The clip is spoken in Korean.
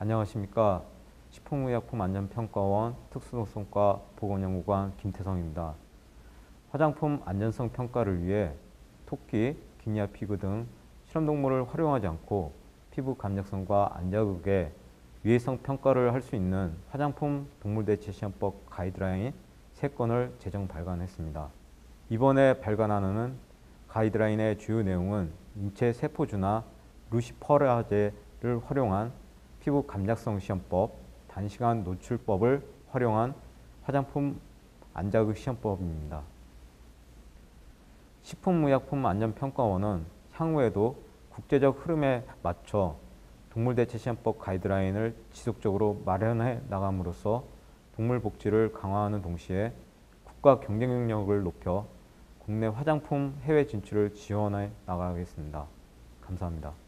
안녕하십니까. 식품의약품 안전평가원 특수노선과 보건연구관 김태성입니다. 화장품 안전성 평가를 위해 토끼, 기니아 피그 등 실험동물을 활용하지 않고 피부 감력성과 안자극의 위해성 평가를 할 수 있는 화장품 동물대체 시험법 가이드라인 3건을 제정 발간했습니다. 이번에 발간하는 가이드라인의 주요 내용은 인체 세포주나 루시퍼라제를 활용한 피부 감작성 시험법, 단시간 노출법을 활용한 화장품 안자극 시험법입니다. 식품의약품 안전평가원은 향후에도 국제적 흐름에 맞춰 동물대체시험법 가이드라인을 지속적으로 마련해 나감으로써 동물 복지를 강화하는 동시에 국가 경쟁력을 높여 국내 화장품 해외 진출을 지원해 나가겠습니다. 감사합니다.